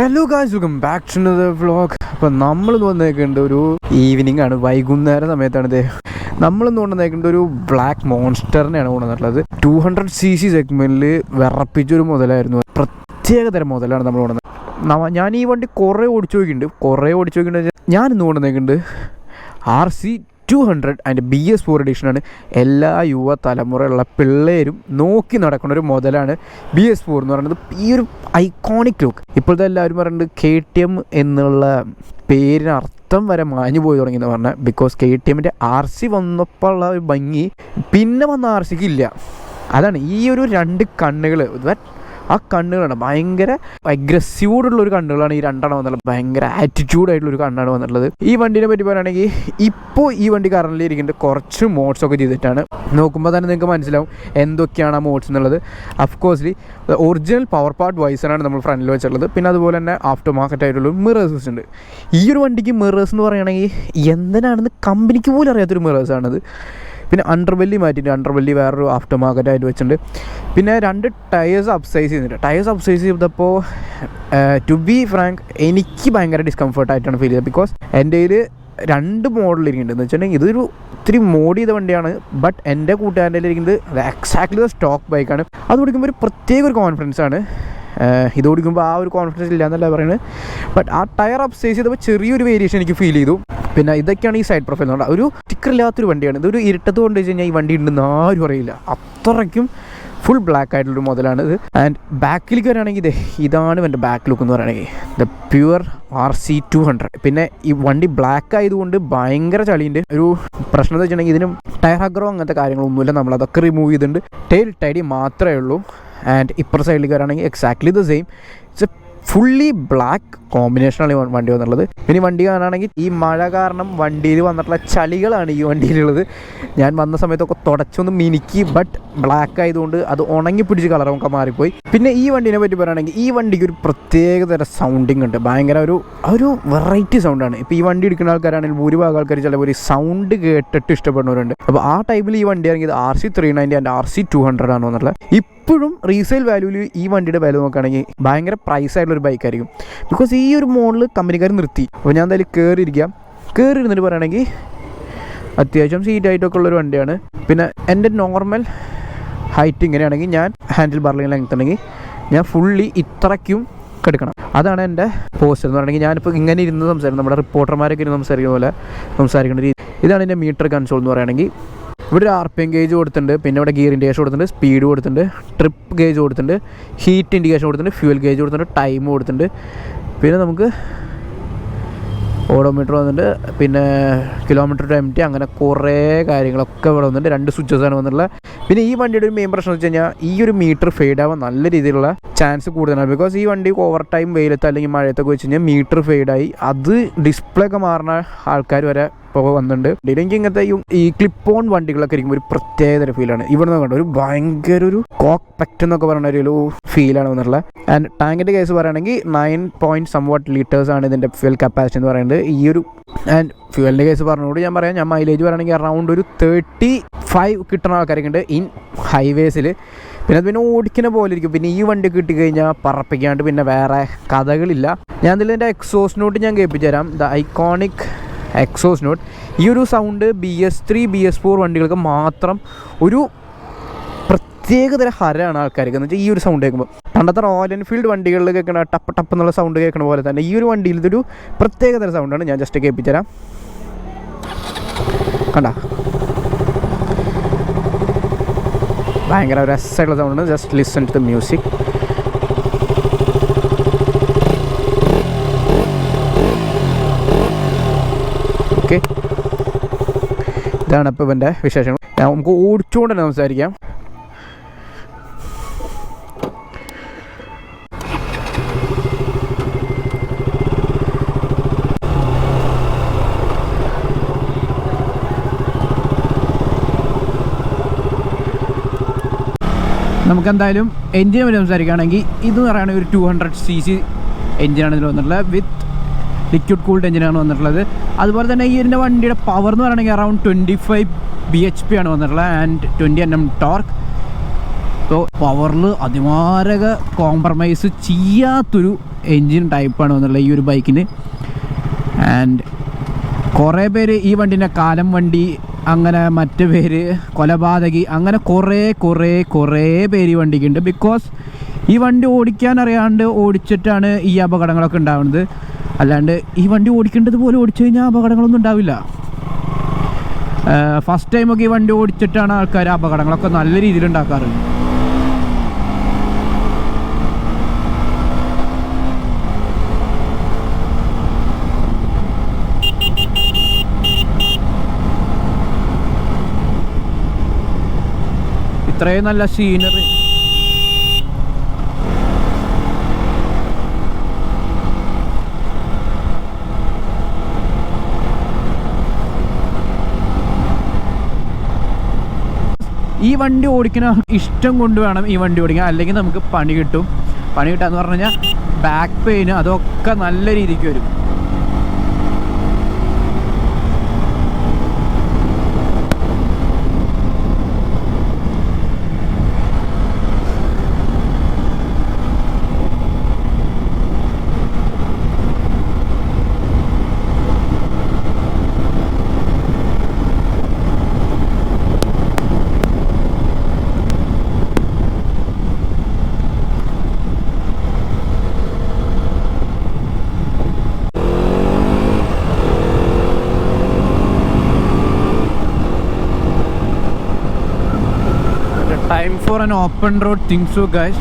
Hello guys welcome back to the vlog അപ്പം നമ്മൾ വന്നേക്കേണ്ട ഒരു ഈവനിങ് ആണ്. വൈകുന്നേര സമയത്താണ് ഇത് നമ്മൾ വന്നേക്കേണ്ട ഒരു ബ്ലാക്ക് മോൺസ്റ്ററിനെയാണ് കൊണ്ടുവന്നിട്ടുള്ളത്. ടു ഹൺഡ്രഡ് സി സി സെഗ്മെന്റിൽ വിറപ്പിച്ചൊരു മുതലായിരുന്നു. പ്രത്യേകതരം മുതലാണ് നമ്മൾ കൊണ്ടുവന്നത്. ഞാൻ ഈ വണ്ടി കുറേ ഓടിച്ചു നോക്കിയിട്ടുണ്ട്. കുറേ ഓടിച്ചു നോക്കിയിട്ടുണ്ട്. ഞാൻ ഇന്ന് കൊണ്ടുവന്നേക്കുന്നുണ്ട് R C two hundred and B S four എഡിഷനാണ് എല്ലാ യുവ തലമുറയുള്ള പിള്ളേരും നോക്കി നടക്കുന്ന ഒരു മോഡലാണ് ബി എസ് ഫോർ എന്ന് പറയുന്നത്. ഈ ഒരു ഐക്കോണിക് ലുക്ക് ഇപ്പോഴത്തെ എല്ലാവരും പറയുന്നത് കെ ടി എം എന്നുള്ള പേരിന് അർത്ഥം വരെ മാഞ്ഞു പോയി തുടങ്ങി എന്ന് പറഞ്ഞാൽ ബിക്കോസ് കെ ടി എമ്മിന്റെ ആർ സി വന്നപ്പോൾ ഉള്ള ഭംഗി പിന്നെ വന്ന ആർ സിക്ക് ഇല്ല. അതാണ് ഈ ഒരു രണ്ട് കണ്ണുകൾ ആ കണ്ണുകളാണ്. ഭയങ്കര അഗ്രസീവോടുള്ള ഒരു കണ്ണുകളാണ് ഈ രണ്ടെണ്ണം വന്നിട്ടുള്ളത്. ഭയങ്കര ആറ്റിറ്റ്യൂഡായിട്ടുള്ള ഒരു കണ്ണാണ് വന്നിട്ടുള്ളത്. ഈ വണ്ടിനെ പറ്റി പറയുകയാണെങ്കിൽ ഇപ്പോൾ ഈ വണ്ടി കറണ്ടിൽ ഇരിക്കുന്നത് കുറച്ച് മോഡ്സ് ഒക്കെ ചെയ്തിട്ടാണ്. നോക്കുമ്പോൾ തന്നെ നിങ്ങൾക്ക് മനസ്സിലാവും എന്തൊക്കെയാണ് ആ മോഡ്സ് എന്നുള്ളത്. അഫ്കോഴ്സ്ലി ഒറിജിനൽ പവർ പാർട്ട് വൈസറാണ് നമ്മൾ ഫ്രണ്ടിൽ വെച്ചിട്ടുള്ളത്. പിന്നെ അതുപോലെ തന്നെ ആഫ്റ്റർ മാർക്കറ്റ് ആയിട്ടുള്ള മിറേഴ്സ് ഉണ്ട്. ഈ ഒരു വണ്ടിക്ക് മിറേഴ്സ് എന്ന് പറയുകയാണെങ്കിൽ എന്തിനാണെന്ന് കമ്പനിക്ക് പോലും അറിയാത്തൊരു മിറേഴ്സാണത് പിന്നെ അണ്ടർവെല്ലി മാറ്റിയിട്ട് അണ്ടർവെല്ലി വേറൊരു ആഫ്റ്റർ മാർക്കറ്റായിട്ട് വെച്ചിട്ടുണ്ട്. പിന്നെ രണ്ട് ടയേഴ്സ് അപ്സൈസ് ചെയ്തിട്ടുണ്ട്. ടയേഴ്സ് അപ്സൈസ് ചെയ്തപ്പോൾ ടു ബി ഫ്രാങ്ക് എനിക്ക് ഭയങ്കര ഡിസ്കംഫർട്ട് ആയിട്ടാണ് ഫീൽ ചെയ്തത്. ബിക്കോസ് എന്റെ കയ്യിൽ രണ്ട് മോഡൽ ഇരിക്കുന്നുണ്ട്. എന്ന് വെച്ചിട്ടുണ്ടെങ്കിൽ ഇതൊരു ഇത്തിരി മോഡ് ചെയ്ത വണ്ടിയാണ്. ബട്ട് എന്റെ കൂട്ടുകാരന്റെ ഇരിക്കുന്നത് എക്സാക്ട്ലി സ്റ്റോക്ക് ബൈക്കാണ് അത് ഓടിക്കുമ്പോൾ ഒരു പ്രത്യേക ഒരു കോൺഫിഡൻസ് ആണ്. ഇത് ഓടിക്കുമ്പോൾ ആ ഒരു കോൺഫിഡൻസ് ഇല്ല എന്നല്ല പറയുന്നത്. ബട്ട് ആ ടയർ അപ്സൈസ് ചെയ്തപ്പോൾ ചെറിയൊരു വേരിയേഷൻ എനിക്ക് ഫീൽ ചെയ്തു. പിന്നെ ഇതൊക്കെയാണ് ഈ സൈഡ് പ്രൊഫൈൽ എന്ന് പറഞ്ഞാൽ ഒരു സ്റ്റിക്കർ ഇല്ലാത്തൊരു വണ്ടിയാണ്. ഇതൊരു ഇരുട്ടത്ത് കൊണ്ട് വെച്ച് കഴിഞ്ഞാൽ ഈ വണ്ടി ഉണ്ടെന്ന് ആരും അറിയില്ല. അത്രയ്ക്കും ഫുൾ ബ്ലാക്ക് ആയിട്ടുള്ളൊരു മോഡലാണ് ഇത്. ആൻഡ് ബാക്കിലേക്ക് വരികയാണെങ്കിൽ ഇത് ഇതാണ് എന്റെ ബാക്ക് ലുക്ക് എന്ന് പറയുകയാണെങ്കിൽ the pure R C two hundred പിന്നെ ഈ വണ്ടി ബ്ലാക്ക് ആയതുകൊണ്ട് ഭയങ്കര ചളിയുണ്ട്. ഒരു പ്രശ്നം എന്ന് വെച്ചിട്ടുണ്ടെങ്കിൽ ഇതിനും ടയർ അഗ്രോ അങ്ങനത്തെ കാര്യങ്ങളൊന്നുമില്ല. നമ്മൾ അതൊക്കെ റിമൂവ് ചെയ്തിട്ടുണ്ട്. ടെയിൽ ടൈഡി മാത്രമേ ഉള്ളൂ. ആൻഡ് ഇപ്പുറ സൈഡിലേക്ക് വരാണെങ്കിൽ exactly the same it's a fully black കോമ്പിനേഷനാണ് ഈ വണ്ടി വന്നുള്ളത് ഇനി വണ്ടി കാണുകയാണെങ്കിൽ ഈ മഴ കാരണം വണ്ടിയിൽ വന്നിട്ടുള്ള ചളികളാണ് ഈ വണ്ടിയിലുള്ളത്. ഞാൻ വന്ന സമയത്തൊക്കെ തുടച്ചൊന്ന് മിനുക്കി ബട്ട് ബ്ലാക്ക് ആയതുകൊണ്ട് അത് ഉണങ്ങി പിടിച്ച് കളറൊക്കെ മാറിപ്പോയി. പിന്നെ ഈ വണ്ടിനെ പറ്റി പറയുകയാണെങ്കിൽ ഈ വണ്ടിക്ക് ഒരു പ്രത്യേക തരം സൗണ്ടിങ് ഉണ്ട്. ഭയങ്കര ഒരു ഒരു വെറൈറ്റി സൗണ്ടാണ് ഇപ്പോൾ ഈ വണ്ടി എടുക്കുന്ന ആൾക്കാരാണെങ്കിൽ ഭൂരിഭാഗം ആൾക്കാർ ചിലപ്പോൾ ഒരു സൗണ്ട് കേട്ടിട്ട് ഇഷ്ടപ്പെടുന്നവരുണ്ട്. അപ്പോൾ ആ ടൈമിൽ ഈ വണ്ടി ആണെങ്കിൽ R C three ninety and R C two hundred ആണ് വന്നിട്ടുള്ളത്. ഇപ്പോഴും റീസെയിൽ വാല്യൂവിൽ ഈ വണ്ടിയുടെ വില നോക്കുകയാണെങ്കിൽ ഭയങ്കര പ്രൈസ് ആയിട്ടുള്ള ഒരു ബൈക്കായിരിക്കും ബിക്കോസ് ഈ ഒരു മോഡൽ കമ്പനിക്കാർ നിർത്തി. അപ്പോൾ ഞാൻ എന്തായാലും കയറിയിരിക്കാം കയറി ഇരുന്നിട്ട് പറയുകയാണെങ്കിൽ അത്യാവശ്യം സീറ്റായിട്ടൊക്കെ ഉള്ളൊരു വണ്ടിയാണ്. പിന്നെ എന്റെ നോർമൽ ഹൈറ്റ് ഇങ്ങനെയാണെങ്കിൽ ഞാൻ ഹാൻഡിൽ ബാറിലിങ്ങനെ ലെങ്ത് ഉണ്ടെങ്കിൽ ഞാൻ ഫുള്ളി ഇത്രയ്ക്കും കെടുക്കണം അതാണ് എന്റെ പോസ്റ്റർ എന്ന് പറയുകയാണെങ്കിൽ ഞാനിപ്പോൾ ഇങ്ങനെ ഇരുന്ന് സംസാരിക്കും. നമ്മുടെ റിപ്പോർട്ടർമാരൊക്കെ ഇരുന്ന് സംസാരിക്കുന്ന പോലെ സംസാരിക്കുന്ന രീതി. ഇതാണ് എന്റെ മീറ്റർ കൺസോൾ എന്ന് പറയുകയാണെങ്കിൽ ഇവിടെ ഒരു ആർ പി എം ഗേജ് കൊടുത്തിട്ടുണ്ട്. പിന്നെ ഇവിടെ ഗിയർ ഇൻഡിക്കേഷൻ കൊടുത്തിട്ടുണ്ട്. സ്പീഡ് കൊടുത്തിട്ടുണ്ട്. ട്രിപ്പ് ഗേജ് കൊടുത്തിട്ടുണ്ട്. ഹീറ്റ് ഇൻഡിക്കേഷൻ കൊടുത്തിട്ടുണ്ട്. ഫ്യൂൽ ഗേജ് കൊടുത്തിട്ടുണ്ട്. ടൈം കൊടുത്തിട്ടുണ്ട്. പിന്നെ നമുക്ക് ഓഡോമീറ്റർ വന്നിട്ട് പിന്നെ കിലോമീറ്റർ ടു എം ടി അങ്ങനെ കുറേ കാര്യങ്ങളൊക്കെ ഇവിടെ വന്നിട്ടുണ്ട്. രണ്ട് സ്വിച്ചസ് ആണ് വന്നിട്ടുള്ളത്. പിന്നെ ഈ വണ്ടിയുടെ ഒരു മെയിൻ പ്രശ്നം വെച്ച് കഴിഞ്ഞാൽ ഈ ഒരു മീറ്റർ ഫെയ്ഡ് ആവാൻ നല്ല രീതിയിലുള്ള ചാൻസ് കൂടുതലാണ്. ബിക്കോസ് ഈ വണ്ടി ഓവർ ടൈം വെയിലത്ത് അല്ലെങ്കിൽ മഴയത്തൊക്കെ വെച്ച് കഴിഞ്ഞാൽ മീറ്റർ ഫെയ്ഡായി അത് ഡിസ്പ്ലേ ഒക്കെ മാറുന്ന ആൾക്കാർ വരെ ഇപ്പോൾ വന്നിട്ടുണ്ട്. എനിക്ക് ഇങ്ങനത്തെ ഈ ക്ലിപ്പ് ഓൺ വണ്ടികളൊക്കെ ഇരിക്കുമ്പോൾ ഒരു പ്രത്യേകതര ഫീലാണ് ഇവിടെ നിന്ന് ഒരു ഭയങ്കര ഒരു കോക്ക് പെക്റ്റ് എന്നൊക്കെ പറയുന്ന ഒരു ഫീലാണ് വന്നിട്ടുള്ളത് ആൻഡ് ടാങ്കിന്റെ കേസ് പറയുകയാണെങ്കിൽ nine point some what litres ആണ് ഇതിന്റെ ഫ്യൂൽ കപ്പാസിറ്റി എന്ന് പറയുന്നത്. ഈ ഒരു ആൻഡ് ഫ്യൂവലിന്റെ കേസ് പറഞ്ഞുകൊണ്ട് ഞാൻ പറയാം ഞാൻ മൈലേജ് പറയുകയാണെങ്കിൽ അറൗണ്ട് ഒരു തേർട്ടി ഫൈവ് കിട്ടുന്ന ആൾക്കാരൊക്കെ ഉണ്ട് ഇൻ ഹൈവേസിൽ പിന്നെ അത് പിന്നെ ഓടിക്കുന്ന പോലെ ഇരിക്കും. പിന്നെ ഈ വണ്ടി കിട്ടിക്കഴിഞ്ഞാൽ പറപ്പിക്കാണ്ട് പിന്നെ വേറെ കഥകളില്ല. ഞാൻ ഇതിൽ എന്റെ എക്സോസ് നോട്ട് ഞാൻ കേൾപ്പിച്ചു തരാം. ദ ഐക്കോണിക് എക്സോസ് നോട്ട് ഈ ഒരു sound B S three B S four വണ്ടികൾക്ക് മാത്രം ഒരു പ്രത്യേകതര ഹരമാണ് ആൾക്കാർക്ക്. എന്ന് വെച്ചാൽ ഈ ഒരു സൗണ്ട് കേൾക്കുമ്പോൾ പണ്ടത്തെ റോയൽ എൻഫീൽഡ് വണ്ടികളിൽ കേൾക്കുന്ന ടപ്പ് ടപ്പ് എന്നുള്ള സൗണ്ട് കേൾക്കുന്ന പോലെ തന്നെ ഈ ഒരു വണ്ടിയിൽ ഇതൊരു പ്രത്യേകതര സൗണ്ടാണ് ഞാൻ ജസ്റ്റ് കേൾപ്പിച്ചുതരാം. കണ്ട? ഭയങ്കര രസമായിട്ടുള്ള സൗണ്ടാണ് just listen to the music okay ഇതാണ് ഇപ്പോൾ ഇവന്റെ വിശേഷങ്ങൾ. നമുക്ക് ഓടിച്ചുകൊണ്ട് തന്നെ സംസാരിക്കാം. നമുക്ക് എന്തായാലും എൻജിനെ പറ്റി സംസാരിക്കുകയാണെങ്കിൽ ഇത് പറയുകയാണെങ്കിൽ ഒരു ടു ഹൺഡ്രഡ് സി സി എൻജിനാണ് ഇതിൽ വന്നിട്ടുള്ളത്. വിത്ത് ലിക്വിഡ് കൂൾഡ് എഞ്ചിനാണ് വന്നിട്ടുള്ളത്. അതുപോലെ തന്നെ ഈ ഇതിന്റെ വണ്ടിയുടെ പവർ എന്ന് പറയുകയാണെങ്കിൽ around twenty five B H P ആണ് വന്നിട്ടുള്ളത്. And twenty N M torque ഇപ്പോൾ പവറിൽ അതിമാരക കോംപ്രമൈസ് ചെയ്യാത്തൊരു എൻജിൻ ടൈപ്പാണ് വന്നിട്ടുള്ളത് ഈ ഒരു ബൈക്കിന് ആൻഡ് കുറേ പേര് ഈ വണ്ടിനെ കാലം വണ്ടി അങ്ങനെ മറ്റു പേര് കൊലപാതകി അങ്ങനെ കുറേ കുറേ കുറേ പേര് ഈ വണ്ടിക്കുണ്ട്. ബിക്കോസ് ഈ വണ്ടി ഓടിക്കാൻ അറിയാണ്ട് ഓടിച്ചിട്ടാണ് ഈ അപകടങ്ങളൊക്കെ ഉണ്ടാവുന്നത്. അല്ലാണ്ട് ഈ വണ്ടി ഓടിക്കേണ്ടത് പോലെ ഓടിച്ചു കഴിഞ്ഞാൽ അപകടങ്ങളൊന്നും ഉണ്ടാവില്ല. ഫസ്റ്റ് ടൈമൊക്കെ ഈ വണ്ടി ഓടിച്ചിട്ടാണ് ആൾക്കാർ അപകടങ്ങളൊക്കെ നല്ല രീതിയിൽ ഉണ്ടാക്കാറുണ്ട് ഇത്രയും നല്ല സീനറി ഈ വണ്ടി ഓടിക്കുന്ന ഇഷ്ടം കൊണ്ട് വേണം ഈ വണ്ടി ഓടിക്കാൻ. അല്ലെങ്കിൽ നമുക്ക് പണി കിട്ടും. പണി കിട്ടാന്ന് പറഞ്ഞു കഴിഞ്ഞാൽ ബാക്ക് പെയിന് അതൊക്കെ നല്ല രീതിക്ക് വരും. Time for an open road things guys.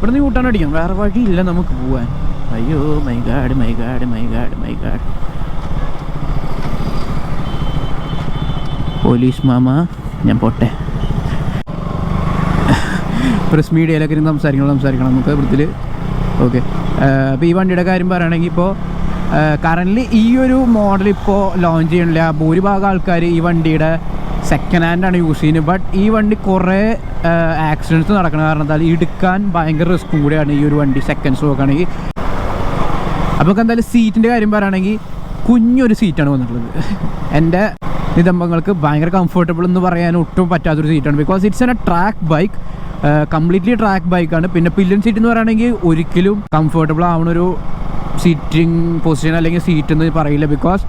ഇവിടെ നിന്ന് കൂട്ടാൻ അടിക്കാം വേറെ വഴിയില്ല നമുക്ക് പോവാൻ. അയ്യോ my god my god my god my god police mama ഞാൻ പോട്ടെ. പ്രസ് മീഡിയയിലൊക്കെ ഇരുന്ന് സംസാരിക്കണം സംസാരിക്കണം നമുക്ക് വൃത്തിൽ ഓക്കെ അപ്പോൾ ഈ വണ്ടിയുടെ കാര്യം പറയുകയാണെങ്കിൽ ഇപ്പോൾ കറന്റ് ഈ ഒരു മോഡൽ ഇപ്പോൾ ലോഞ്ച് ചെയ്യണില്ല ഭൂരിഭാഗം ആൾക്കാർ ഈ വണ്ടിയുടെ സെക്കൻഡ് ഹാൻഡാണ് യൂസ് ചെയ്യുന്നത്. ബട്ട് ഈ വണ്ടി കുറേ ആക്സിഡന്റ്സ് നടക്കുന്ന കാരണത്താൽ എടുക്കാൻ ഭയങ്കര റിസ്ക്കും കൂടിയാണ് ഈ ഒരു വണ്ടി. സെക്കൻഡ്സ് നോക്കുകയാണെങ്കിൽ അപ്പോൾ നമുക്ക് എന്തായാലും സീറ്റിന്റെ കാര്യം പറയുകയാണെങ്കിൽ കുഞ്ഞൊരു സീറ്റാണ് വന്നിട്ടുള്ളത്. എന്റെ നിതംബങ്ങൾക്ക് ഭയങ്കര കംഫർട്ടബിൾ എന്ന് പറയാൻ ഒട്ടും പറ്റാത്തൊരു സീറ്റാണ് because it's an a track bike completely track ബൈക്കാണ് പിന്നെ പില്ലൻ സീറ്റ് എന്ന് പറയുകയാണെങ്കിൽ ഒരിക്കലും കംഫർട്ടബിൾ ആവണൊരു സീറ്റിംഗ് പൊസിഷൻ അല്ലെങ്കിൽ സീറ്റ് എന്ന് പറയില്ല ബിക്കോസ്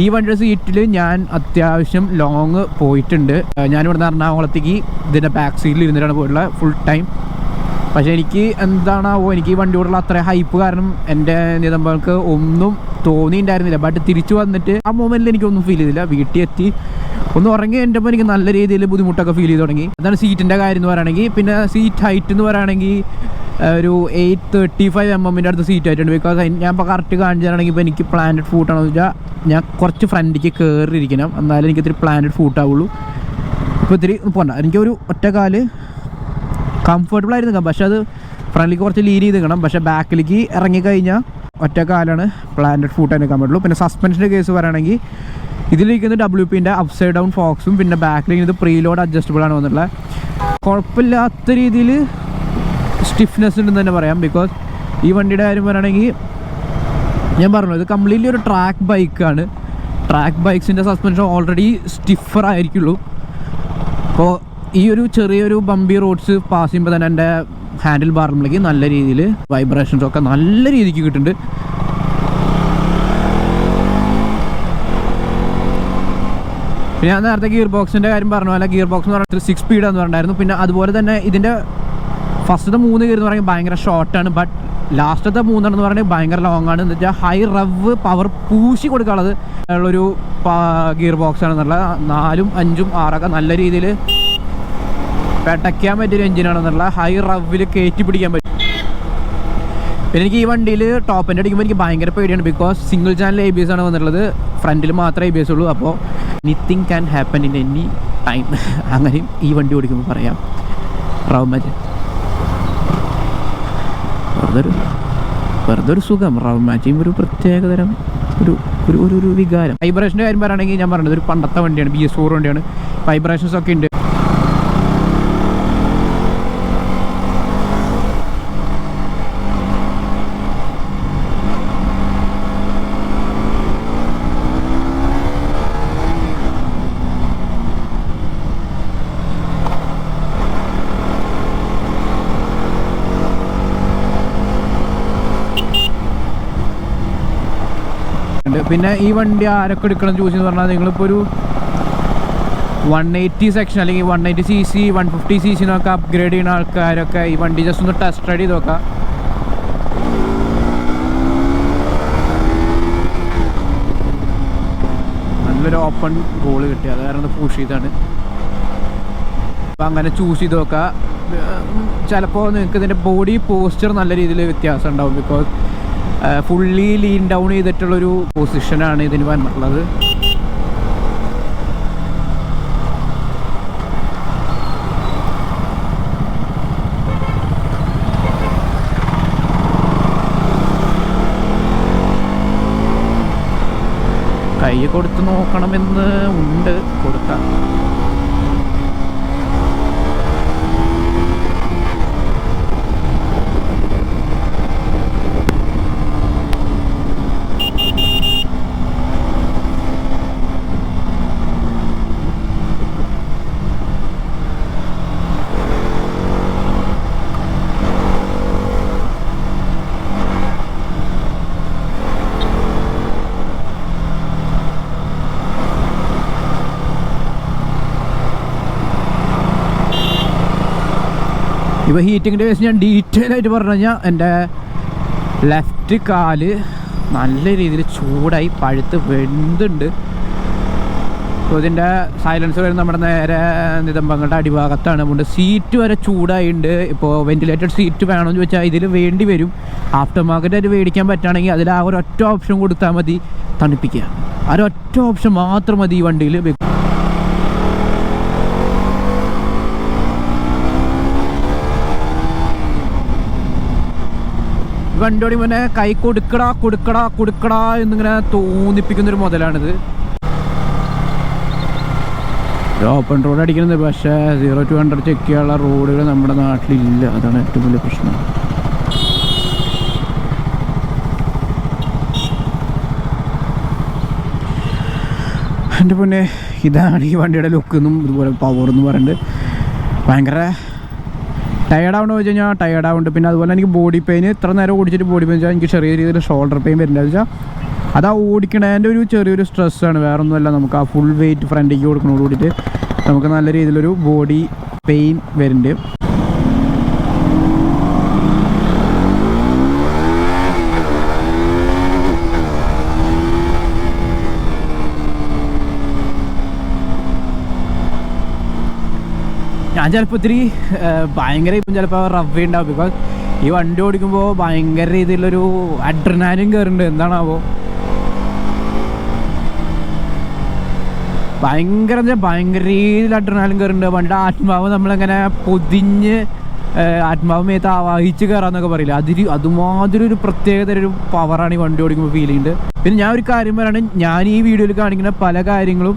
ഈ വണ്ടിയുടെ സീറ്റിൽ ഞാൻ അത്യാവശ്യം ലോങ് പോയിട്ടുണ്ട്. ഞാനിവിടെ എറണാകുളത്തേക്ക് ഇതിന്റെ ബാക്ക് സീറ്റിൽ ഇരുന്നിട്ടാണ് പോയിട്ടുള്ളത് ഫുൾ ടൈം പക്ഷേ എനിക്ക് എന്താണാവോ എനിക്ക് ഈ വണ്ടിയോടുള്ള അത്ര ഹൈപ്പ് കാരണം എന്റെ നിതമ്പൾക്ക് ഒന്നും തോന്നിയിട്ടുണ്ടായിരുന്നില്ല ബട്ട് തിരിച്ചു വന്നിട്ട് ആ മൊമെന്റിൽ എനിക്കൊന്നും ഫീൽ ചെയ്തില്ല. വീട്ടിൽ എത്തി. ഒന്ന് ഉറങ്ങി എന്റെ എനിക്ക് നല്ല രീതിയിൽ ബുദ്ധിമുട്ടൊക്കെ ഫീൽ ചെയ്ത് തുടങ്ങി. അതാണ് സീറ്റിന്റെ കാര്യം എന്ന് പറയുകയാണെങ്കിൽ. പിന്നെ സീറ്റ് ഹൈറ്റ് എന്ന് പറയുകയാണെങ്കിൽ ഒരു എയ്റ്റ് തേർട്ടി ഫൈവ് എം എമ്മിന്റെ അടുത്ത് സീറ്റ് ആയിട്ടുണ്ട്. ബിക്കോസ് ഞാൻ ഇപ്പോൾ കറക്റ്റ് കാണിച്ചാണെങ്കിൽ ഇപ്പോൾ എനിക്ക് പ്ലാനറ്റ് ഫൂട്ടാണെന്ന് വെച്ചാൽ ഞാൻ കുറച്ച് ഫ്രണ്ടിലേക്ക് കയറിയിരിക്കണം എന്നാലും എനിക്ക് ഇത്തിരി പ്ലാനറ്റ് ഫൂട്ടാവുള്ളൂ ഇപ്പോൾ ഇത്തിരി പോകണ്ട എനിക്കൊരു ഒറ്റക്കാൽ കാൽ കംഫർട്ടബിൾ ആയിരുന്നു നിൽക്കാം പക്ഷെ അത് ഫ്രണ്ടിലേക്ക് കുറച്ച് ലീൻ ചെയ്ത് നിൽക്കണം പക്ഷേ ബാക്കിലേക്ക് ഇറങ്ങിക്കഴിഞ്ഞാൽ ഒറ്റക്കാലാണ് കാലാണ് ഫൂട്ട് ഫൂട്ടായി നിൽക്കാൻ പറ്റുള്ളൂ. പിന്നെ സസ്പെൻഷന്റെ കേസ് പറയുകയാണെങ്കിൽ ഇതിലിരിക്കുന്ന ഡബ്ല്യു പിന്റെ അപ്സൈഡ് ഡൗൺ ഫോക്സും പിന്നെ ബാക്കിലിരിക്കുന്നത് പ്രീ പ്രീലോഡ് അഡ്ജസ്റ്റബിൾ ആണ് വന്നിട്ടുള്ളത്. കുഴപ്പമില്ലാത്ത രീതിയിൽ സ്റ്റിഫ്നെസ് ഉണ്ടെന്ന് തന്നെ പറയാം. ബിക്കോസ് ഈ വണ്ടിയുടെ കാര്യം പറയുകയാണെങ്കിൽ ഞാൻ പറഞ്ഞു ഇത് കംപ്ലീറ്റ്ലി ഒരു ട്രാക്ക് ബൈക്കാണ് ട്രാക്ക് ബൈക്സിന്റെ സസ്പെൻഷൻ ഓൾറെഡി സ്റ്റിഫർ ആയിരിക്കുള്ളൂ. അപ്പോൾ ഈ ഒരു ചെറിയൊരു ബമ്പി റോഡ്സ് പാസ് ചെയ്യുമ്പോൾ തന്നെ എന്റെ ഹാൻഡിൽ ബാറിലേക്ക് നല്ല രീതിയിൽ വൈബ്രേഷൻസ് ഒക്കെ നല്ല രീതിക്ക് കിട്ടുന്നുണ്ട്. പിന്നെ ഞാൻ നേരത്തെ ഗിയർ ബോക്സിന്റെ കാര്യം പറഞ്ഞു അല്ല ഗിയർ ബോക്സ് എന്ന് പറഞ്ഞാൽ സിക്സ് സ്പീഡാന്ന് പറഞ്ഞിട്ടുണ്ടായിരുന്നു. പിന്നെ അതുപോലെ തന്നെ ഇതിന്റെ ഫസ്റ്റത്തെ മൂന്ന് ഗിയർ എന്ന് പറയുമ്പോൾ ഭയങ്കര ഷോർട്ടാണ് ബട്ട് ലാസ്റ്റത്തെ മൂന്നെണ്ണം എന്ന് പറയുന്നത് ഭയങ്കര ലോങ് ആണ്. എന്ന് വെച്ചാൽ ഹൈ റവ് പവർ പൂശി കൊടുക്കാനുള്ളത് ഉള്ളൊരു ഗിയർ ബോക്സ് ആണെന്നുള്ള നാലും അഞ്ചും ആറൊക്കെ നല്ല രീതിയിൽ പെട്ടയ്ക്കാൻ പറ്റിയൊരു എഞ്ചിനാണെന്നുള്ള ഹൈ റവിൽ കയറ്റി പിടിക്കാൻ പറ്റും. പിന്നെ എനിക്ക് ഈ വണ്ടിയിൽ ടോപ്പ് എന്റെ അടിക്കുമ്പോൾ എനിക്ക് ഭയങ്കര പേടിയാണ്. Because single channel A B S ആണ് വന്നിട്ടുള്ളത്. ഫ്രണ്ടിൽ മാത്രമേ എ ബി എസ് ഉള്ളൂ. അപ്പോൾ nothing can happen in any time അങ്ങനെയും ഈ വണ്ടി ഓടിക്കുമ്പോൾ പറയാം. റവ് വെറുതെ ഒരു സുഖം. റവ് മാച്ച് ചെയ്യുമ്പോൾ ഒരു പ്രത്യേകതരം ഒരു ഒരു ഒരു വികാരം. വൈബ്രേഷന്റെ കാര്യം പറയുകയാണെങ്കിൽ ഞാൻ പറഞ്ഞത് ഒരു പണ്ടത്തെ വണ്ടിയാണ് ബി എസ് ഫോർ വണ്ടിയാണ്. വൈബ്രേഷൻസ് ഒക്കെ ഉണ്ട് ഉണ്ട് പിന്നെ ഈ വണ്ടി ആരൊക്കെ എടുക്കണം ചൂസ് എന്ന് പറഞ്ഞാൽ നിങ്ങളിപ്പോൾ ഒരു വൺ എയ്റ്റി സെക്ഷൻ അല്ലെങ്കിൽ one eighty C C one fifty C സിനൊക്കെ upgrade ചെയ്യുന്ന ആൾക്കാരൊക്കെ ഈ വണ്ടി ജസ്റ്റ് ഒന്ന് ടെസ്റ്റ് റൈഡ് ചെയ്ത് നോക്കാം. നല്ലൊരു ഓപ്പൺ ഗോൾ കിട്ടി. അത് കാരണം പുഷ് ചെയ്താണ് അപ്പം അങ്ങനെ ചൂസ് ചെയ്ത് നോക്കുക ചിലപ്പോൾ നിങ്ങൾക്ക് ഇതിന്റെ ബോഡി പോസ്റ്റർ നല്ല രീതിയിൽ വ്യത്യാസം ഉണ്ടാവും ബിക്കോസ് ഫുള്ളി ലീൻ ഡൗൺ ചെയ്തിട്ടുള്ളൊരു പൊസിഷനാണ് ഇതിന് വന്നിട്ടുള്ളത്. കൈ കൊടുത്ത് നോക്കണമെന്ന് ഉണ്ട്. കൊടുക്കാം. ഇപ്പോൾ ഹീറ്റിങ്ങിന്റെ കേസ് ഞാൻ ഡീറ്റെയിൽ ആയിട്ട് പറഞ്ഞു കഴിഞ്ഞാൽ എന്റെ ലെഫ്റ്റ് കാൽ നല്ല രീതിയിൽ ചൂടായി പഴുത്ത് വെന്തുണ്ട്. അപ്പോൾ ഇതിന്റെ സൈലൻസർ വരുന്നത് നമ്മുടെ നേരെ നിതംബങ്ങളുടെ അടിഭാഗത്താണ്. അതുകൊണ്ട് സീറ്റ് വരെ ചൂടായിട്ടുണ്ട് ഇപ്പോൾ വെന്റിലേറ്റഡ് സീറ്റ് വേണമെന്ന് ചോദിച്ചാൽ ഇതിൽ വേണ്ടി വരും. ആഫ്റ്റർ മാർക്കറ്റ് ആയിട്ട് മേടിക്കാൻ പറ്റുകയാണെങ്കിൽ അതിൽ ആ ഒരൊറ്റ ഓപ്ഷൻ കൊടുത്താൽ മതി തണുപ്പിക്കുക. ആ ഒരൊറ്റ ഓപ്ഷൻ മാത്രം മതി ഈ വണ്ടിയിൽ വണ്ടിയോടി മുന്നേ കൈ കൊടുക്കടാ കൊടുക്കടാ കൊടുക്കടാ എന്നിങ്ങനെ തോന്നിപ്പിക്കുന്ന ഒരു മുതലാണിത് ഓപ്പൺ റോഡ് അടിക്കുന്നത് പക്ഷേ സീറോ ടു ഹൺഡ്രഡ് ചെക്ക് ചെയ്യാനുള്ള റോഡുകൾ നമ്മുടെ നാട്ടിലില്ല. അതാണ് ഏറ്റവും വലിയ പ്രശ്നം. എന്റെ പിന്നെ ഇതാണ് ഈ വണ്ടിയുടെ ലുക്ക് എന്നും ഇതുപോലെ പവർ എന്ന് പറയുന്നത് ഭയങ്കര ടയർഡാവണമെന്ന് വെച്ച് കഴിഞ്ഞാൽ ടയർഡാവുന്നുണ്ട്. പിന്നെ അതുപോലെ എനിക്ക് ബോഡി പെയിൻ ഇത്ര നേരം ഓടിച്ചിട്ട് ബോഡി പെയിൻ എനിക്ക് ചെറിയ രീതിയിൽ ഷോൾഡർ പെയിൻ വരുന്നത് വെച്ചാൽ അത് ആ ഓടിക്കണതിന്റെ ഒരു ചെറിയൊരു സ്ട്രെസ്സാണ്. വേറെ ഒന്നുമല്ല നമുക്ക് ആ ഫുൾ വെയിറ്റ് ഫ്രണ്ടിലേക്ക് കൊടുക്കണോട് കൂടിയിട്ട് നമുക്ക് നല്ല രീതിയിലൊരു ബോഡി പെയിൻ വരുന്നുണ്ട്. ഞാൻ ചിലപ്പോൾ ഇത്തിരി ഏഹ്, ഭയങ്കര ഇപ്പം ചിലപ്പോൾ റവ് ഉണ്ടാവും. ബിക്കോസ് ഈ വണ്ടി ഓടിക്കുമ്പോൾ ഭയങ്കര രീതിയിലൊരു അഡ്രനാലും കയറുന്നുണ്ട് എന്താണാവോ? ഭയങ്കര ഭയങ്കര രീതിയിൽ അഡ്രനാലും കയറുന്നുണ്ട് പണ്ട് ആത്മാവ് നമ്മളിങ്ങനെ പൊതിഞ്ഞ് ആത്മാവ് മേത്ത് ആവാഹിച്ച് കയറാന്നൊക്കെ പറയില്ല? അതിരി അതുമാതിരി ഒരു പ്രത്യേകത ഒരു പവറാണ് ഈ വണ്ടി ഓടിക്കുമ്പോൾ ഫീൽ ചെയ്യുന്നുണ്ട് പിന്നെ ഞാൻ ഒരു കാര്യം പറയുകയാണ് ഞാൻ ഈ വീഡിയോയിൽ കാണിക്കുന്ന പല കാര്യങ്ങളും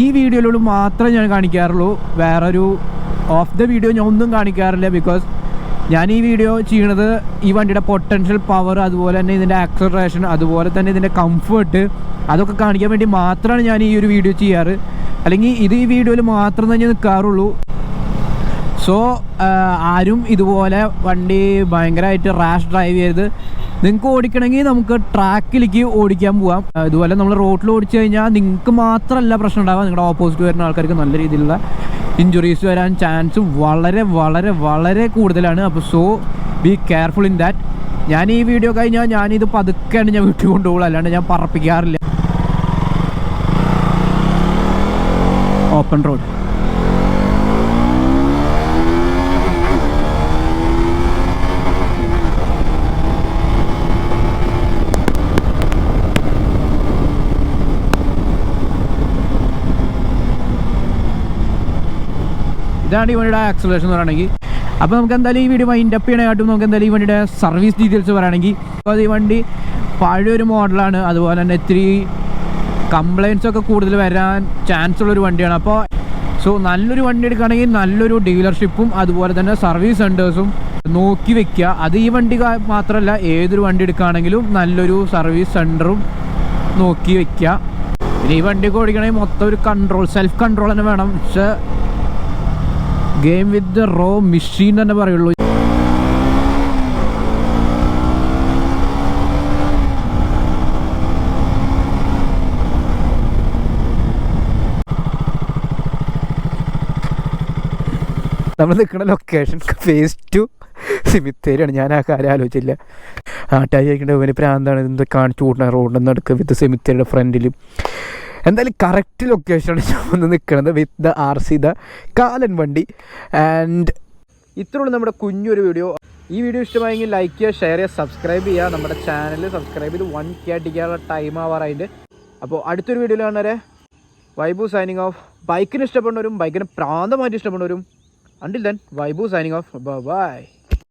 ഈ വീഡിയോയിലൂടെ മാത്രമേ ഞാൻ കാണിക്കാറുള്ളൂ. വേറൊരു ഓഫ് ദ വീഡിയോ ഞാൻ ഒന്നും കാണിക്കാറില്ല ബിക്കോസ് ഞാൻ ഈ വീഡിയോ ചെയ്യണത് ഈ വണ്ടിയുടെ പൊട്ടൻഷ്യൽ പവർ അതുപോലെ തന്നെ ഇതിന്റെ ആക്സലറേഷൻ അതുപോലെ തന്നെ ഇതിന്റെ കംഫർട്ട് അതൊക്കെ കാണിക്കാൻ വേണ്ടി മാത്രമാണ് ഞാൻ ഈ ഒരു വീഡിയോ ചെയ്യാറ്. അല്ലെങ്കിൽ ഇത് ഈ വീഡിയോയിൽ മാത്രം തന്നെ നിൽക്കാറുള്ളൂ സോ ആരും ഇതുപോലെ വണ്ടി ഭയങ്കരമായിട്ട് റാഷ് ഡ്രൈവ് ചെയ്ത് നിങ്ങൾക്ക് ഓടിക്കണമെങ്കിൽ നമുക്ക് ട്രാക്കിലേക്ക് ഓടിക്കാൻ പോവാം. ഇതുപോലെ നമ്മൾ റോഡിൽ ഓടിച്ചു കഴിഞ്ഞാൽ നിങ്ങൾക്ക് മാത്രമല്ല പ്രശ്നം ഉണ്ടാവുക. നിങ്ങളുടെ ഓപ്പോസിറ്റ് വരുന്ന ആൾക്കാർക്ക് നല്ല രീതിയിലുള്ള ഇഞ്ചുറീസ് വരാൻ ചാൻസ് വളരെ വളരെ വളരെ കൂടുതലാണ്. അപ്പോൾ so be careful in that ഞാൻ ഈ വീഡിയോ കഴിഞ്ഞാൽ ഞാനിത് പതുക്കെയാണ് ഞാൻ വീട്ടിൽ കൊണ്ടുപോകുള്ളൂ അല്ലാണ്ട് ഞാൻ പറപ്പിക്കാറില്ല. ഓപ്പൺ റോഡ് ഇതാണ് ഈ വണ്ടിയുടെ ആക്സലേഷൻ എന്ന് പറയുകയാണെങ്കിൽ. അപ്പോൾ നമുക്ക് എന്തായാലും ഈ വീഡിയോ മൈൻഡ് ചെയ്യണമായിട്ടും നമുക്ക് എന്തായാലും ഈ വണ്ടിയുടെ സർവീസ് ഡീറ്റെയിൽസ് പറയുകയാണെങ്കിൽ. അപ്പോൾ ഈ വണ്ടി പഴയൊരു മോഡലാണ് അതുപോലെ തന്നെ ഇത്തിരി കംപ്ലയിൻസ് ഒക്കെ കൂടുതൽ വരാൻ ചാൻസ് ഉള്ളൊരു വണ്ടിയാണ്. അപ്പോൾ സോ നല്ലൊരു വണ്ടി എടുക്കുകയാണെങ്കിൽ നല്ലൊരു ഡീലർഷിപ്പും അതുപോലെ തന്നെ സർവീസ് സെന്റേഴ്സും നോക്കി വെക്കുക. അത് ഈ വണ്ടി മാത്രമല്ല ഏതൊരു വണ്ടി എടുക്കുകയാണെങ്കിലും നല്ലൊരു സർവീസ് സെന്ററും നോക്കി വെക്കുക. പിന്നെ ഈ വണ്ടിയൊക്കെ ഓടിക്കണമെങ്കിൽ മൊത്തം ഒരു കൺട്രോൾ സെൽഫ് കൺട്രോൾ തന്നെ വേണം. പക്ഷേ game with the raw machine തന്നെ പറയുള്ളൂ. നമ്മൾ നിൽക്കുന്ന ലൊക്കേഷൻ ഫേസ് ടു സിമിത്തേരിയാണ് ഞാൻ ആ കാര്യം ആലോചിച്ചില്ല. ആട്ടായി കഴിക്കേണ്ട ഇവന് പ്രാന്താണ്. എന്ത് കാണിച്ചു കൂട്ടണ റോഡിൽ നിന്ന് നടക്കുക വിത്ത് സിമിത്തേരിയുടെ ഫ്രണ്ടിലും എന്തായാലും കറക്റ്റ് ലൊക്കേഷനാണ് ഞാൻ വന്ന് നിൽക്കുന്നത് with the R C the കാലൻ വണ്ടി. ആൻഡ് ഇത്രയുള്ള നമ്മുടെ കുഞ്ഞൊരു വീഡിയോ ഈ വീഡിയോ ഇഷ്ടമായെങ്കിൽ ലൈക്ക് ചെയ്യുക ഷെയർ ചെയ്യുക സബ്സ്ക്രൈബ് ചെയ്യുക. നമ്മുടെ ചാനൽ സബ്സ്ക്രൈബ് ചെയ്ത് വൺ കെ അടിക്കാനുള്ള ടൈം ആവാറായിട്ട് അപ്പോൾ അടുത്തൊരു വീഡിയോയിൽ കാണുന്നവരെ വൈബു സൈനിങ് ഓഫ് ബൈക്കിന് ഇഷ്ടപ്പെടുന്നവരും ബൈക്കിന് പ്രാന്തമായിട്ട് ഇഷ്ടപ്പെടുന്നവരും. Until then vibe signing off bye